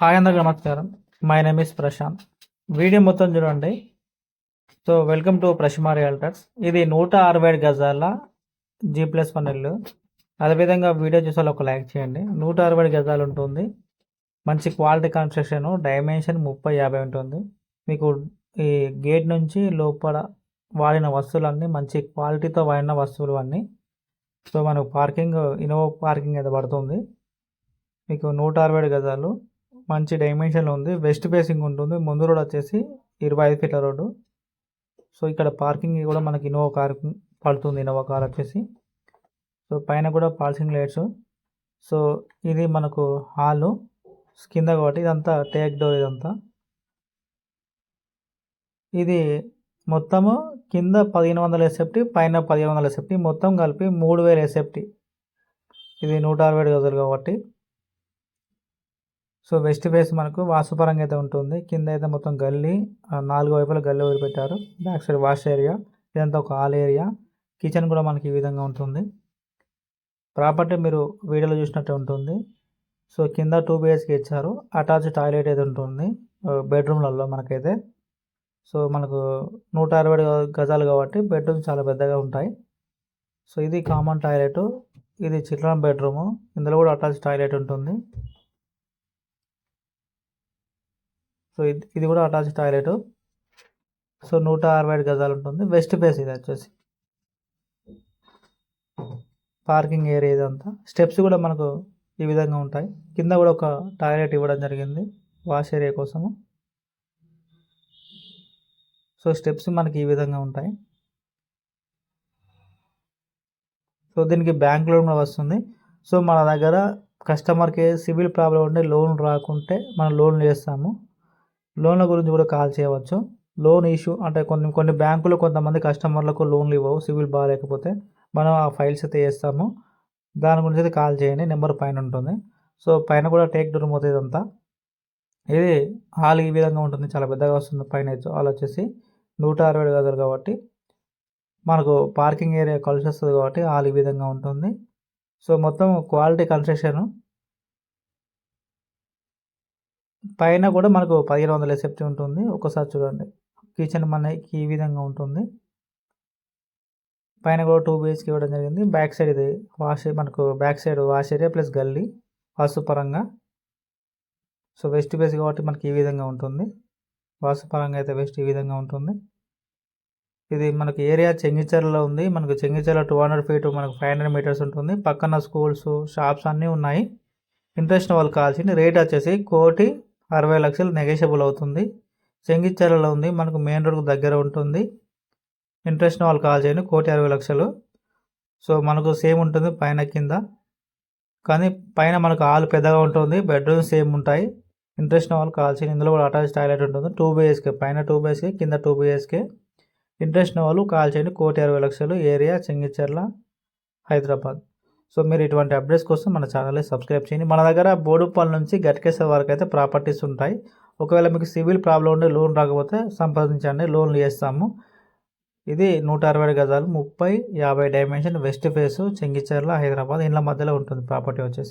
Hi అందరికి నమస్కారం. My name is Prashanth. Video మొత్తం చూడండి. So welcome to Prashima realtors. ఇది నూట అరవై ఏడు గజాల జీ ప్లస్ వన్ ఇల్లు అదేవిధంగా వీడియో చూసాలి ఒక లైక్ చేయండి. నూట అరవై ఏడు గజాలు ఉంటుంది. మంచి క్వాలిటీ కన్స్ట్రక్షన్ డైమెన్షన్ ముప్పై యాభై ఉంటుంది. మీకు ఈ గేట్ నుంచి లోపల వాడిన వస్తువులన్నీ మంచి క్వాలిటీతో వాడిన వస్తువులు అన్నీ. సో మనకు పార్కింగ్ ఇన్నోవా పార్కింగ్ అయితే పడుతుంది. మీకు నూట అరవై ఏడు గజాలు. మంచి డైమెన్షన్లో ఉంది. వెస్ట్ ఫేసింగ్ ఉంటుంది. ముందు రోడ్ వచ్చేసి ఇరవై ఐదు ఫీట్ల రోడ్డు సో ఇక్కడ పార్కింగ్ కూడా మనకి ఇన్నోవా కార్ పడుతుంది. ఇన్నోవా కార్ వచ్చేసి. సో పైన కూడా పాల్సింగ్ లైట్స్ సో ఇది మనకు హాలు కింద కాబట్టి ఇదంతా టేక్ డోర్ ఇదంతా. ఇది మొత్తము కింద పదిహేను వందల ఎస్ఎఫ్టీ పైన పదిహేను వందల ఎస్ఎఫ్టీ మొత్తం కలిపి మూడు వేల ఎస్ఎఫ్టీ ఇది నూట అరవై ఏడు గదులు కాబట్టి. సో వెస్ట్ ఫేస్ మనకు వాసుపరంగా అయితే ఉంటుంది. కింద అయితే మొత్తం గల్లీ నాలుగు వైపుల గల్లీ వదిలిపెట్టారు. బ్యాక్ సైడ్ వాష్ ఏరియా ఇదంతా ఒక హాల్ ఏరియా. కిచెన్ కూడా మనకి ఈ విధంగా ఉంటుంది. ప్రాపర్టీ మీరు వీడియోలో చూసినట్టు ఉంటుంది. సో కింద టూ బిహెచ్కే ఇచ్చారు. అటాచ్ టాయిలెట్ అయితే ఉంటుంది బెడ్రూమ్లలో మనకైతే. సో మనకు నూట అరవై గజాలు కాబట్టి బెడ్రూమ్ చాలా పెద్దగా ఉంటాయి. సో ఇది కామన్ టాయిలెట్ ఇది చిల్డ్రన్ బెడ్రూమ్. ఇందులో కూడా అటాచ్ టాయిలెట్ ఉంటుంది. సో ఇది ఇది కూడా అటాచ్ టాయిలెట్. సో నూట అరవై ఐదు గజాలు ఉంటుంది. వెస్ట్ ఫేస్ ఇది వచ్చేసి. పార్కింగ్ ఏరియా ఇదంతా. స్టెప్స్ కూడా మనకు ఈ విధంగా ఉంటాయి. కింద కూడా ఒక టాయిలెట్ ఇవ్వడం జరిగింది. వాష్ ఏరియా కోసము. సో స్టెప్స్ మనకి ఈ విధంగా ఉంటాయి. సో దీనికి బ్యాంక్ లోన్ కూడా వస్తుంది. సో మన దగ్గర కస్టమర్కి సివిల్ ప్రాబ్లం ఉంటే లోన్ రాకుంటే మనం లోన్ చేస్తాము. లోన్ల గురించి కూడా కాల్ చేయవచ్చు. లోన్ ఇష్యూ అంటే కొన్ని కొన్ని బ్యాంకులు కొంతమంది కస్టమర్లకు లోన్లు ఇవ్వవు సివిల్ బాగాలేకపోతే మనం ఆ ఫైల్స్ అయితే వేస్తాము. దాని గురించి అయితే కాల్ చేయండి నెంబర్ పైన ఉంటుంది. సో పైన కూడా టేక్ డోర్ అవుతుంది ఇదంతా. ఇది హాల్ ఈ విధంగా ఉంటుంది చాలా పెద్దగా వస్తుంది పైన హాల్ వచ్చేసి నూట అరవై ఏడు గదులు కాబట్టి మనకు పార్కింగ్ ఏరియా కలిసి వస్తుంది కాబట్టి హాల్ ఈ విధంగా ఉంటుంది. సో మొత్తం క్వాలిటీ కన్స్ట్రక్షన్ పైన కూడా మనకు పదిహేను వందల ఎసెప్టీ ఉంటుంది. ఒకసారి చూడండి. కిచెన్ మనకి ఈ విధంగా ఉంటుంది. పైన కూడా టూ బిహెచ్కి ఇవ్వడం జరిగింది. బ్యాక్ సైడ్ ఇది. వాష్ మనకు back side wash area plus గల్లీ వాస్తు పరంగా. సో వెస్ట్ బేస్ కాబట్టి మనకి ఈ విధంగా ఉంటుంది. వాస్తు పరంగా అయితే వెస్ట్ ఈ విధంగా ఉంటుంది. ఇది మనకి ఏరియా చెంగిచెర్లలో ఉంది. మనకు చెంగిచెర్ల టూ హండ్రెడ్ ఫీట్ మనకు ఫైవ్ హండ్రెడ్ మీటర్స్ ఉంటుంది. పక్కన స్కూల్స్ షాప్స్ అన్నీ ఉన్నాయి. ఇంట్రెస్ట్ వాళ్ళు కావాల్సింది రేట్ వచ్చేసి కోటి అరవై లక్షలు నెగోషియబుల్ అవుతుంది. చెంగిచ్చాలలో ఉంది మనకు మెయిన్ రోడ్కు దగ్గర ఉంటుంది. ఇంట్రెస్ట్ వాళ్ళు కాల్ చేయండి కోటి అరవై లక్షలు. సో మనకు సేమ్ ఉంటుంది పైన కింద. కానీ పైన మనకు హాల్ పెద్దగా ఉంటుంది బెడ్రూమ్ సేమ్ ఉంటాయి. ఇంట్రెస్ట్ వాళ్ళు కాల్ చేయండి ఇందులో కూడా అటాచ్ టాయిలెట్ ఉంటుంది. టూ బిహెచ్కే పైన టూ బిహెచ్కే కింద టూ బిహెచ్కే ఇంట్రెస్ట్ వాళ్ళు కాల్ చేయండి కోటి అరవై లక్షలు ఏరియా చెంగిచెర్ల హైదరాబాద్. సో మీరు ఇటువంటి అప్డేట్స్ కోసం మన ఛానల్ని సబ్స్క్రైబ్ చేయండి. మన దగ్గర బోడుపల్లి నుంచి గట్కేశ్వర వరకు అయితే ప్రాపర్టీస్ ఉంటాయి. ఒకవేళ మీకు సివిల్ ప్రాబ్లం ఉండి లోన్ రాకపోతే సంప్రదించండి. లోన్లు చేస్తాము. ఇది నూట అరవై గజాలు. ముప్పై యాభై dimension west face Chengicherla Hyderabad. ఇండ్ల మధ్యలో ఉంటుంది. ప్రాపర్టీ వచ్చేసి.